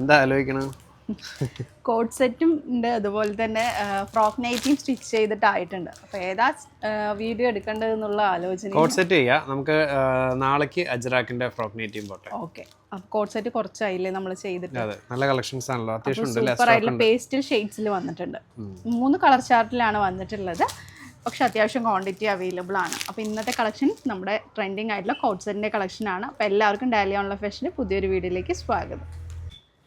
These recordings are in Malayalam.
എന്താ ആലോചിക്കണം? കോട്ട് സെറ്റും ഉണ്ട്. അതുപോലെ തന്നെ ഫ്രോക്ക് നൈറ്റിയും സ്റ്റിച്ച് ചെയ്തിട്ടായിട്ടുണ്ട്. അപ്പോൾ ഏതാ വീഡിയോ എടുക്കേണ്ടത് എന്നുള്ള ആലോചന കോട്ട് സെറ്റ് ചെയ്യാം. നമുക്ക് നാളേക്ക് അജ്രാക്കിന്റെ ഫ്രോക്ക് നൈറ്റിയും പോട്ടെ. ഓക്കെ. കോട്ട് സെറ്റ് കുറച്ചായില്ലേ നമ്മൾ ചെയ്തിട്ട്? നല്ല കളക്ഷൻസ് ആണല്ലോ. അത്യാവശ്യം സൂപ്പർ ആയിട്ടുള്ള പേസ്റ്റൽ ഷെയ്ഡ്സിൽ വന്നിട്ടുണ്ട്. മൂന്ന് കളർ ചാർട്ടിലാണ് വന്നിട്ടുള്ളത്. പക്ഷെ അത്യാവശ്യം ക്വാണ്ടിറ്റി അവൈലബിൾ ആണ്. അപ്പോൾ ഇന്നത്തെ കളക്ഷൻ നമ്മുടെ ട്രെൻഡിങ് ആയിട്ടുള്ള കോട്ട് സെറ്റിന്റെ കളക്ഷനാണ് അപ്പോൾ എല്ലാവർക്കും ഡയലി ഓൺലൈൻ ഫാഷന്റെ പുതിയൊരു വീഡിയോയിലേക്ക് സ്വാഗതം.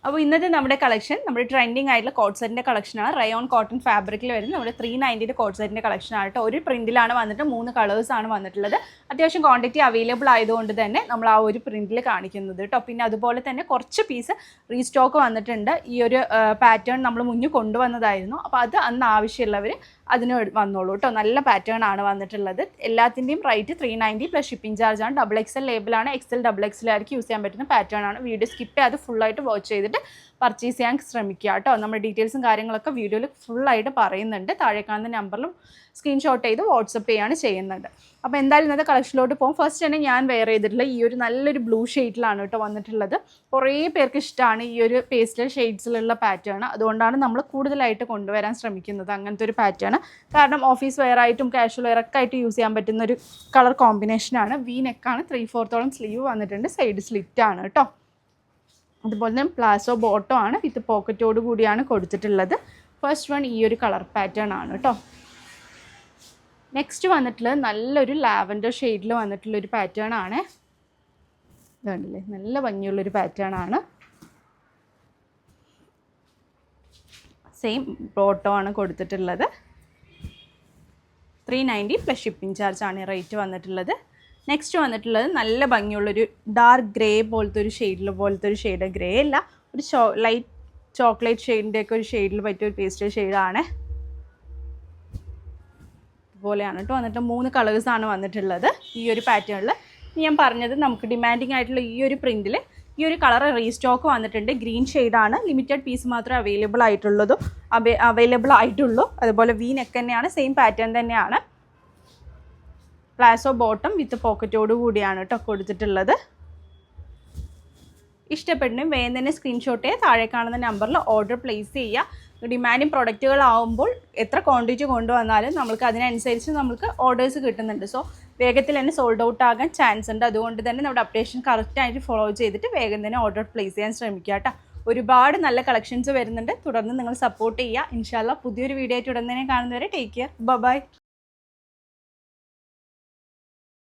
അപ്പോൾ ഇന്നത്തെ നമ്മുടെ കളക്ഷൻ നമ്മുടെ ട്രെൻഡിങ് ആയിട്ടുള്ള കോട്ട് സെറ്റിന്റെ കളക്ഷനാണ് റയോൺ കോട്ടൺ ഫാബ്രിക്കിൽ വരുന്ന നമ്മുടെ ത്രീ നയന്റിന്റെ കോട്ട് സെറ്റിന്റെ കളക്ഷനാണ് കേട്ടോ. ഒരു പ്രിന്റിലാണ് വന്നിട്ട് മൂന്ന് കളേഴ്സ് ആണ് വന്നിട്ടുള്ളത്. അത്യാവശ്യം ക്വാണ്ടിറ്റി അവൈലബിൾ ആയതുകൊണ്ട് തന്നെ നമ്മൾ ആ ഒരു പ്രിന്റിൽ കാണിക്കുന്നത് കേട്ടോ. പിന്നെ അതുപോലെ തന്നെ കുറച്ച് പീസ് റീസ്റ്റോക്ക് വന്നിട്ടുണ്ട്. ഈ ഒരു പാറ്റേൺ നമ്മൾ മുന്നിൽ കൊണ്ടുവന്നതായിരുന്നു. അപ്പോൾ അത് അന്ന് ആവശ്യമുള്ളവർ അതിന് വന്നോളൂ കേട്ടോ. നല്ല പാറ്റേൺ ആണ് വന്നിട്ടുള്ളത്. എല്ലാത്തിന്റെയും rate three ninety plus shipping charge ആണ്. ഡബിൾ എക്സൽ ലേബിളാണ് എക്സൽ ഡബിൾ എക്സ് എക്സലായിരിക്കും യൂസ് ചെയ്യാൻ പറ്റുന്ന പാറ്റേൺ ആണ്. വീഡിയോ സ്കിപ്പ് ചെയ്യാതെ ഫുള്ളായിട്ട് വാച്ച് ചെയ്തിട്ട് പർച്ചേസ് ചെയ്യാൻ ശ്രമിക്കുക കേട്ടോ. നമ്മുടെ ഡീറ്റെയിൽസും കാര്യങ്ങളൊക്കെ വീഡിയോയിൽ ഫുള്ളായിട്ട് പറയുന്നുണ്ട്. താഴെ കാണുന്ന നമ്പറിലും സ്ക്രീൻഷോട്ട് ചെയ്ത് വാട്സപ്പ് ചെയ്യാണ് ചെയ്യുന്നത്. അപ്പോൾ എന്തായാലും ഇന്നത്തെ കളക്ഷനിലോട്ട് പോകും ഫസ്റ്റ് തന്നെ ഞാൻ വെയർ ചെയ്തിട്ടുള്ള ഈ ഒരു നല്ലൊരു ബ്ലൂ ഷെയ്ഡിലാണ് കേട്ടോ വന്നിട്ടുള്ളത്. കുറേ പേർക്ക് ഇഷ്ടമാണ് ഈ ഒരു പേസ്റ്റൽ ഷെയ്ഡ്സിലുള്ള പാറ്റേൺ അതുകൊണ്ടാണ് നമ്മൾ കൂടുതലായിട്ട് കൊണ്ടുവരാൻ ശ്രമിക്കുന്നത് അങ്ങനത്തെ ഒരു പാറ്റേൺ കാരണം ഓഫീസ് വെയർ ആയിട്ടും കാഷ്വൽ വെയർ ഒക്കെ ആയിട്ട് യൂസ് ചെയ്യാൻ പറ്റുന്ന ഒരു കളർ കോമ്പിനേഷനാണ് വി നെക്കാണ് ത്രീ ഫോർത്തോളം സ്ലീവ് വന്നിട്ടുണ്ട്. സൈഡ് സ്ലിറ്റാണ് കേട്ടോ. അതുപോലെ തന്നെ പ്ലാസോ ബോട്ടോ ആണ് വിത്ത് പോക്കറ്റോട് കൂടിയാണ് കൊടുത്തിട്ടുള്ളത്. ഫസ്റ്റ് വൺ ഈ ഒരു കളർ പാറ്റേൺ ആണ് കേട്ടോ നെക്സ്റ്റ് വന്നിട്ടുള്ളത് നല്ലൊരു ലാവൻഡർ ഷെയ്ഡിൽ വന്നിട്ടുള്ള ഒരു പാറ്റേൺ ആണ്. ഇതുണ്ടല്ലേ നല്ല ഭംഗിയുള്ളൊരു പാറ്റേൺ ആണ്. സെയിം ബോട്ടോ ആണ് കൊടുത്തിട്ടുള്ളത്. Three ninety plus shipping charge ആണ് റേറ്റ് വന്നിട്ടുള്ളത്. നെക്സ്റ്റ് വന്നിട്ടുള്ളത് നല്ല ഭംഗിയുള്ളൊരു ഡാർക്ക് ഗ്രേ പോലത്തെ ഒരു ഷെയ്ഡിൽ പോലത്തെ ഒരു ഷെയ്ഡ് ഗ്രേ അല്ല. ഒരു ചോ ലൈറ്റ് ചോക്ലേറ്റ് ഷെയ്ഡിന്റെ ഒക്കെ ഒരു ഷെയ്ഡിൽ പറ്റിയ ഒരു പേസ്റ്റൽ ഷെയ്ഡാണ് ഇതുപോലെയാണ് കേട്ടോ വന്നിട്ട് മൂന്ന് കളേഴ്സാണ് വന്നിട്ടുള്ളത് ഈ ഒരു പാറ്റേണിൽ ഞാൻ പറഞ്ഞത് നമുക്ക് ഡിമാൻഡിങ് ആയിട്ടുള്ള ഈ ഒരു പ്രിന്റിൽ ഈ ഒരു കളർ റീസ്റ്റോക്ക് വന്നിട്ടുണ്ട്. ഗ്രീൻ ഷെയ്ഡാണ് ലിമിറ്റഡ് പീസ് മാത്രമേ അവൈലബിൾ ആയിട്ടുള്ളതും അവൈലബിൾ ആയിട്ടുള്ളൂ. അതുപോലെ വി നെക്ക് തന്നെയാണ്. സെയിം പാറ്റേൺ തന്നെയാണ്. പ്ലാസോ ബോട്ടം വിത്ത് പോക്കറ്റോട് കൂടിയാണ് കേട്ടോ കൊടുത്തിട്ടുള്ളത്. ഇഷ്ടപ്പെടുന്ന വേദന സ്ക്രീൻഷോട്ട് താഴെ കാണുന്ന നമ്പറിൽ ഓർഡർ പ്ലേസ് ചെയ്യുക. ഡിമാൻഡിങ് പ്രൊഡക്റ്റുകളാവുമ്പോൾ എത്ര ക്വാണ്ടിറ്റി കൊണ്ടുവന്നാലും നമുക്ക് അതിനനുസരിച്ച് നമുക്ക് ഓർഡേഴ്സ് കിട്ടുന്നുണ്ട്. സോ വേഗത്തിൽ തന്നെ സോൾഡ് ഔട്ട് ആകാൻ ചാൻസ് ഉണ്ട്. അതുകൊണ്ട് തന്നെ നമ്മുടെ അപ്ഡേഷൻ കറക്റ്റായിട്ട് ഫോളോ ചെയ്തിട്ട് വേഗം തന്നെ ഓർഡർ പ്ലേസ് ചെയ്യാൻ ശ്രമിക്കുക കേട്ടോ ഒരുപാട് നല്ല കളക്ഷൻസ് വരുന്നുണ്ട്. തുടർന്ന് നിങ്ങൾ സപ്പോർട്ട് ചെയ്യുക. ഇൻഷാല്ല പുതിയൊരു വീഡിയോ ആയിട്ട് ഉടൻ തന്നെ കാണുന്നവരെ ടേക്ക് കെയർ ബൈ